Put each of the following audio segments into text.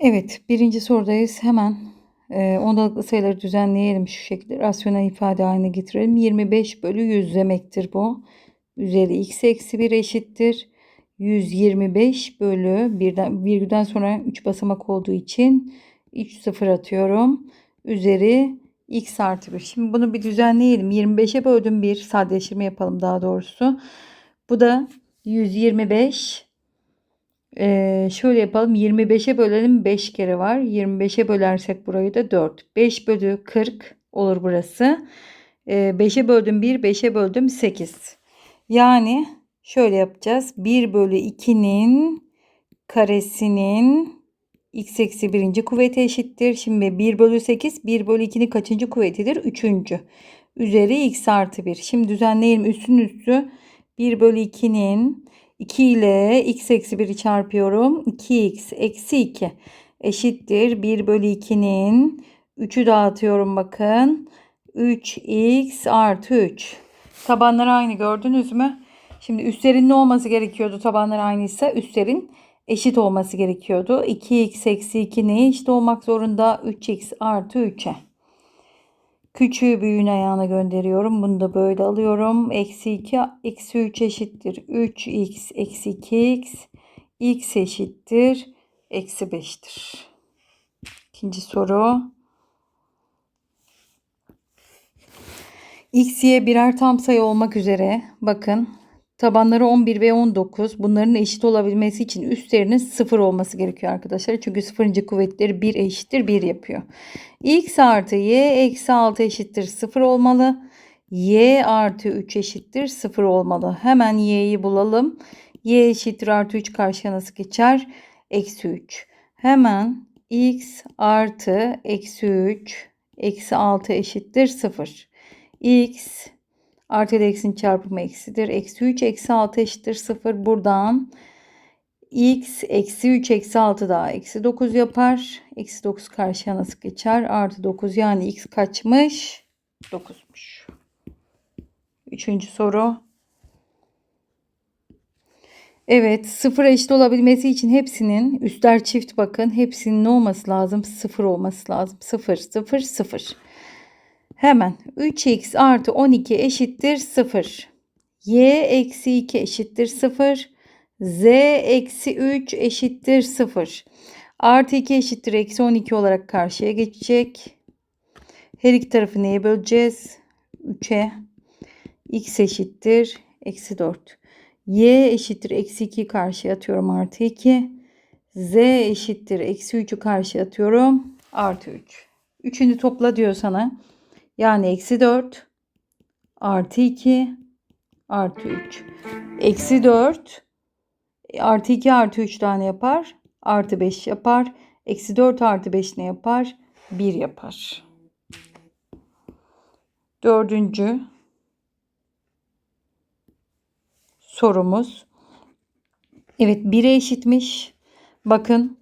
Evet, birinci sorudayız. Hemen e, ondalıklı sayıları düzenleyelim şu şekilde. Rasyonel ifade haline getirelim. 25 bölü 100 demektir bu. Üzeri x eksi 1 eşittir. 125 bölü birden, virgülden sonra 3 basamak olduğu için 3 sıfır atıyorum. Üzeri x artı 1. Şimdi bunu bir düzenleyelim. 25'e böldüm 1. Sadeleştirme yapalım daha doğrusu. Bu da 125 ee, şöyle yapalım. 25'e bölelim. 5 kere var. 25'e bölersek burayı da 4 5 bölü 40 olur burası. Ee, 5'e böldüm 1 5'e böldüm 8 yani şöyle yapacağız. 1 bölü 2'nin karesinin x eksi birinci kuvveti eşittir. Şimdi 1 bölü 8 1 bölü 2'nin kaçıncı kuvvetidir? 3. üzeri x artı 1 şimdi düzenleyelim. Üstün üstü 1 bölü 2'nin 2 ile x eksi 1'i çarpıyorum. 2x eksi 2 eşittir. 1 bölü 2'nin 3'ü dağıtıyorum bakın. 3x artı 3. Tabanlar aynı gördünüz mü? Şimdi üstlerin ne olması gerekiyordu tabanlar aynıysa? Üstlerin eşit olması gerekiyordu. 2x eksi 2 neye eşit olmak zorunda? 3x artı 3'e. Küçüğü büyüğün ayağına gönderiyorum. Bunu da böyle alıyorum. Eksi 2 eksi 3 eşittir. 3x eksi 2x x eşittir. Eksi 5'tir. İkinci soru. x, y birer tam sayı olmak üzere bakın Tabanları 11 ve 19. Bunların eşit olabilmesi için üstlerinin 0 olması gerekiyor arkadaşlar. Çünkü sıfırıncı kuvvetleri 1 eşittir 1 yapıyor. x artı y eksi 6 eşittir 0 olmalı. y artı 3 eşittir 0 olmalı. Hemen y'yi bulalım. y eşittir artı 3 karşıya nasıl geçer? Eksi 3. Hemen x artı eksi 3 eksi 6 eşittir 0. x Artı ile eksinin çarpımı eksidir. Eksi 3 eksi 6 eşittir 0. Buradan x eksi 3 eksi 6 daha eksi 9 yapar. Eksi 9 karşıya nasıl geçer? Artı 9 yani x kaçmış? 9'muş. Üçüncü soru. Evet sıfır eşit olabilmesi için hepsinin üstler çift bakın. Hepsinin ne olması lazım? Sıfır olması lazım. Sıfır sıfır sıfır. Hemen 3x artı 12 eşittir 0. y eksi 2 eşittir 0. z eksi 3 eşittir 0. Artı 2 eşittir eksi 12 olarak karşıya geçecek. Her iki tarafı neye böleceğiz? 3'e. x eşittir eksi 4. y eşittir eksi 2 karşıya atıyorum artı 2. z eşittir eksi 3'ü karşıya atıyorum artı 3. Üçünü topla diyor sana. Yani eksi 4 artı 2 artı 3. Eksi 4 artı 2 artı 3 tane yapar. Artı 5 yapar. Eksi 4 artı 5 ne yapar? 1 yapar. Dördüncü sorumuz. Evet 1'e eşitmiş. Bakın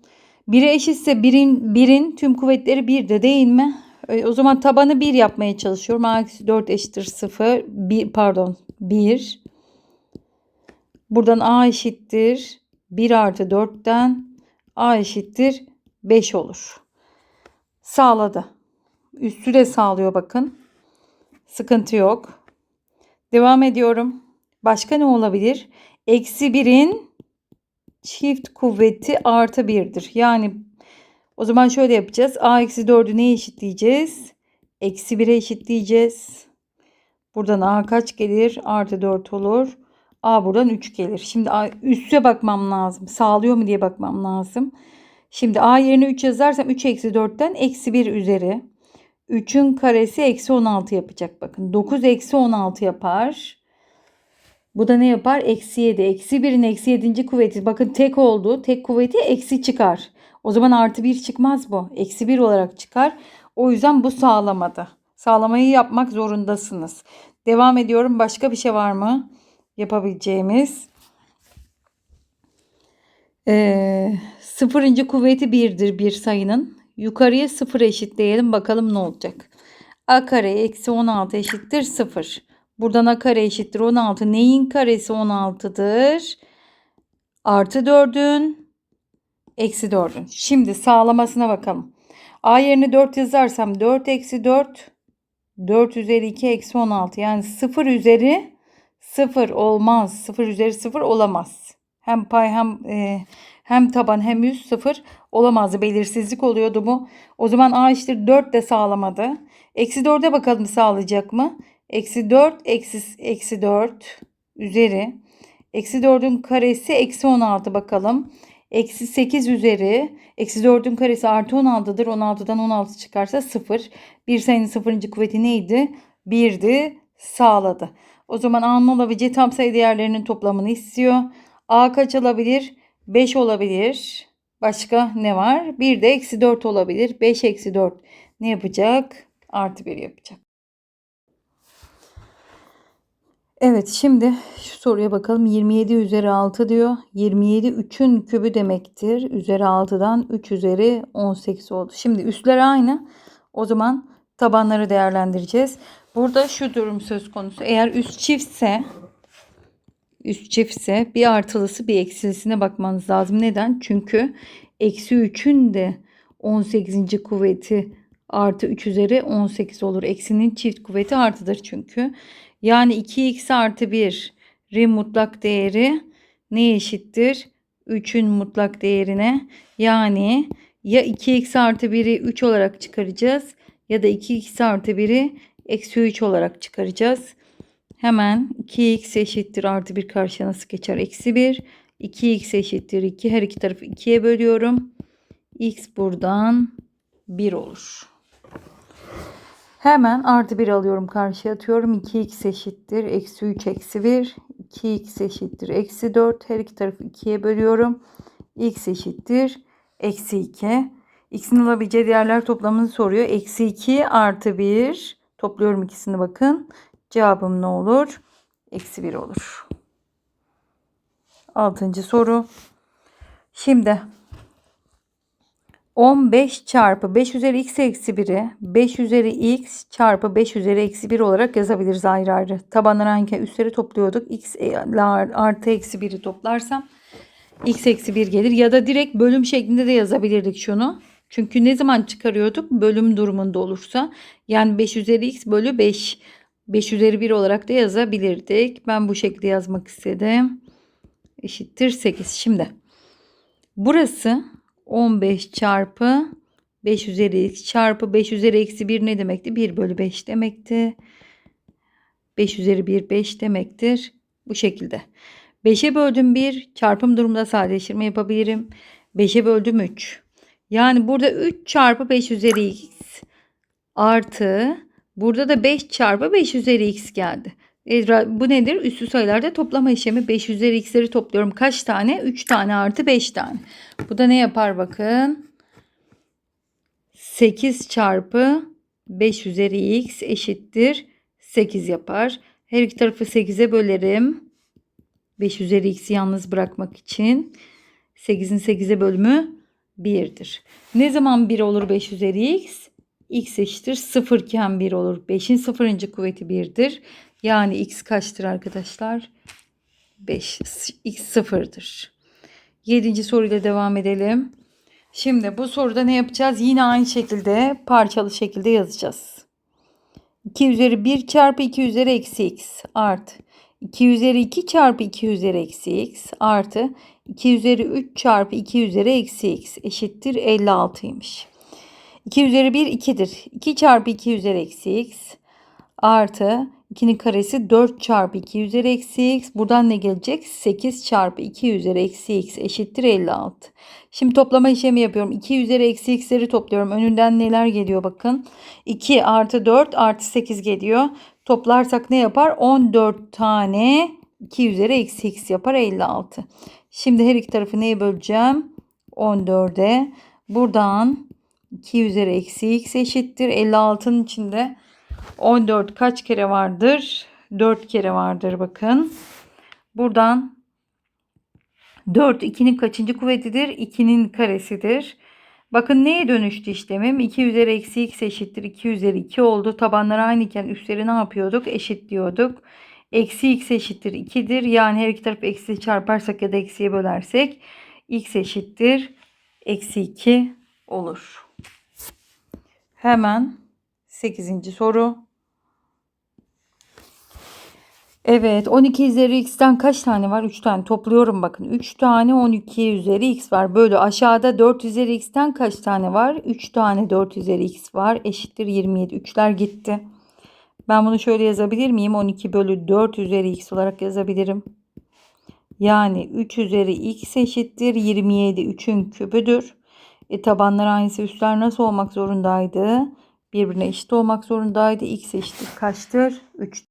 1'e eşitse 1'in 1'in tüm kuvvetleri 1'de değil mi? O zaman tabanı 1 yapmaya çalışıyorum. A eksi 4 eşittir 0. 1, pardon 1. Buradan A eşittir 1 artı 4'ten A eşittir 5 olur. Sağladı. Üstü de sağlıyor bakın. Sıkıntı yok. Devam ediyorum. Başka ne olabilir? Eksi 1'in çift kuvveti artı 1'dir. Yani o zaman şöyle yapacağız. A eksi 4'ü neye eşitleyeceğiz? Eksi 1'e eşitleyeceğiz. Buradan A kaç gelir? Artı 4 olur. A buradan 3 gelir. Şimdi A, üste bakmam lazım. Sağlıyor mu diye bakmam lazım. Şimdi A yerine 3 yazarsam 3 eksi 4'ten eksi 1 üzeri. 3'ün karesi eksi 16 yapacak. Bakın 9 eksi 16 yapar. Bu da ne yapar? Eksi 7. Eksi 1'in eksi 7. kuvveti. Bakın tek oldu. Tek kuvveti eksi çıkar. O zaman artı 1 çıkmaz bu. Eksi 1 olarak çıkar. O yüzden bu sağlamadı. Sağlamayı yapmak zorundasınız. Devam ediyorum. Başka bir şey var mı? Yapabileceğimiz. Ee, sıfırıncı kuvveti 1'dir bir sayının. Yukarıya 0 eşitleyelim. Bakalım ne olacak. A kare eksi 16 eşittir 0. Buradan a kare eşittir 16. Neyin karesi 16'dır? Artı 4'ün eksi 4'ün. Şimdi sağlamasına bakalım. A yerine 4 yazarsam 4 eksi 4 4 üzeri 2 eksi 16 yani 0 üzeri 0 olmaz. 0 üzeri 0 olamaz. Hem pay hem e, hem taban hem yüz 0 olamaz. Belirsizlik oluyordu bu. O zaman A eşittir 4 de sağlamadı. Eksi 4'e bakalım sağlayacak mı? Eksi 4 eksi, eksi 4 üzeri. Eksi 4'ün karesi eksi 16 bakalım. Eksi 8 üzeri. Eksi 4'ün karesi artı 16'dır. 16'dan 16 çıkarsa 0. Bir sayının sıfırıncı kuvveti neydi? 1'di. Sağladı. O zaman A'nın olabileceği tam sayı değerlerinin toplamını istiyor. A kaç olabilir? 5 olabilir. Başka ne var? Bir de eksi 4 olabilir. 5 eksi 4 ne yapacak? Artı 1 yapacak. Evet şimdi şu soruya bakalım. 27 üzeri 6 diyor. 27 3'ün kübü demektir. Üzeri 6'dan 3 üzeri 18 oldu. Şimdi üstler aynı. O zaman tabanları değerlendireceğiz. Burada şu durum söz konusu. Eğer üst çiftse üst çiftse bir artılısı bir eksilisine bakmanız lazım. Neden? Çünkü eksi 3'ün de 18. kuvveti artı 3 üzeri 18 olur. Eksinin çift kuvveti artıdır çünkü. Yani 2x artı 1'in mutlak değeri ne eşittir? 3'ün mutlak değerine. Yani ya 2x artı 1'i 3 olarak çıkaracağız ya da 2x artı 1'i eksi 3 olarak çıkaracağız. Hemen 2x eşittir artı 1 karşıya nasıl geçer? Eksi 1. 2x eşittir 2. Her iki tarafı 2'ye bölüyorum. x buradan 1 olur. Hemen artı 1 alıyorum karşıya atıyorum. 2x eşittir. Eksi 3 eksi 1. 2x eşittir. Eksi 4. Her iki tarafı 2'ye bölüyorum. x eşittir. Eksi 2. x'in alabileceği değerler toplamını soruyor. Eksi 2 artı 1. Topluyorum ikisini bakın. Cevabım ne olur? Eksi 1 olur. Altıncı soru. Şimdi 15 çarpı 5 üzeri x eksi 1'i 5 üzeri x çarpı 5 üzeri eksi 1 olarak yazabiliriz ayrı ayrı. Tabanları aynı üstleri topluyorduk. x artı eksi 1'i toplarsam x eksi 1 gelir. Ya da direkt bölüm şeklinde de yazabilirdik şunu. Çünkü ne zaman çıkarıyorduk? Bölüm durumunda olursa. Yani 5 üzeri x bölü 5. 5 üzeri 1 olarak da yazabilirdik. Ben bu şekilde yazmak istedim. Eşittir 8. Şimdi burası 15 çarpı 5 üzeri x çarpı 5 üzeri eksi 1 ne demekti? 1 bölü 5 demekti. 5 üzeri 1 5 demektir. Bu şekilde. 5'e böldüm 1 çarpım durumunda sadeleştirme yapabilirim. 5'e böldüm 3. Yani burada 3 çarpı 5 üzeri x artı burada da 5 çarpı 5 üzeri x geldi. Bu nedir? Üstü sayılarda toplama işlemi 5 üzeri x'leri topluyorum. Kaç tane? 3 tane artı 5 tane. Bu da ne yapar bakın? 8 çarpı 5 üzeri x eşittir 8 yapar. Her iki tarafı 8'e bölerim. 5 üzeri x'i yalnız bırakmak için. 8'in 8'e bölümü 1'dir. Ne zaman 1 olur 5 üzeri x? x eşittir 0 iken 1 olur. 5'in 0. kuvveti 1'dir. Yani x kaçtır arkadaşlar? 5. x sıfırdır. Yedinci soruyla devam edelim. Şimdi bu soruda ne yapacağız? Yine aynı şekilde parçalı şekilde yazacağız. 2 üzeri 1 çarpı 2 üzeri eksi x artı 2 üzeri 2 çarpı 2 üzeri eksi x artı 2 üzeri 3 çarpı 2 üzeri eksi x eşittir 56'ymış. 2 üzeri 1 2'dir. 2 çarpı 2 üzeri eksi x artı 2'nin karesi 4 çarpı 2 üzeri eksi x. Buradan ne gelecek? 8 çarpı 2 üzeri eksi x eşittir 56. Şimdi toplama işlemi yapıyorum. 2 üzeri eksi x'leri topluyorum. Önünden neler geliyor bakın. 2 artı 4 artı 8 geliyor. Toplarsak ne yapar? 14 tane 2 üzeri eksi x yapar 56. Şimdi her iki tarafı neye böleceğim? 14'e. Buradan 2 üzeri eksi x eşittir. 56'nın içinde 14 kaç kere vardır? 4 kere vardır bakın. Buradan 4 2'nin kaçıncı kuvvetidir? 2'nin karesidir. Bakın neye dönüştü işlemim? 2 üzeri eksi x eşittir 2 üzeri 2 oldu. Tabanlar aynıyken üstleri ne yapıyorduk? Eşitliyorduk. Eksi x eşittir 2'dir. Yani her iki tarafı eksi çarparsak ya da eksiye bölersek x eşittir eksi 2 olur. Hemen 8. soru. Evet 12 üzeri x'ten kaç tane var? 3 tane topluyorum bakın. 3 tane 12 üzeri x var. Böyle aşağıda 4 üzeri x'ten kaç tane var? 3 tane 4 üzeri x var. Eşittir 27. 3'ler gitti. Ben bunu şöyle yazabilir miyim? 12 bölü 4 üzeri x olarak yazabilirim. Yani 3 üzeri x eşittir 27 3'ün küpüdür. E, tabanlar aynısı üstler nasıl olmak zorundaydı? Birbirine eşit olmak zorundaydı. X eşittir kaçtır? 3